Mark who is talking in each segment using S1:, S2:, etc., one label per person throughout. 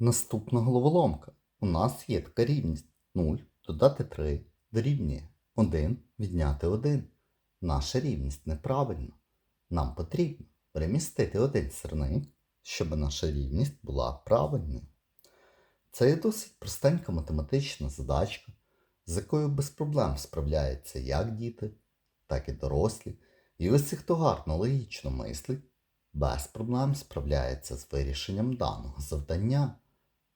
S1: Наступна головоломка. У нас є така рівність 0 додати 3 дорівнює 1 відняти 1. Наша рівність неправильна. Нам потрібно перемістити один сірник, щоб наша рівність була правильною. Це є досить простенька математична задачка, з якою без проблем справляються як діти, так і дорослі. І ось ці, хто гарно логічно мислить, без проблем справляється з вирішенням даного завдання.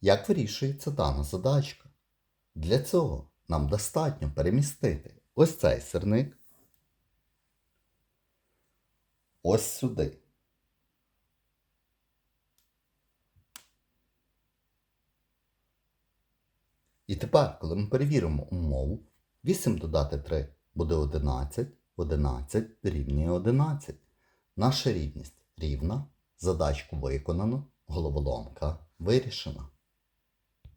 S1: Як вирішується дана задачка? Для цього нам достатньо перемістити ось цей сирник ось сюди. І тепер, коли ми перевіримо умову, 8 додати 3 буде 11, 11 дорівнює 11. Наша рівність рівна, задачку виконано, головоломка вирішена.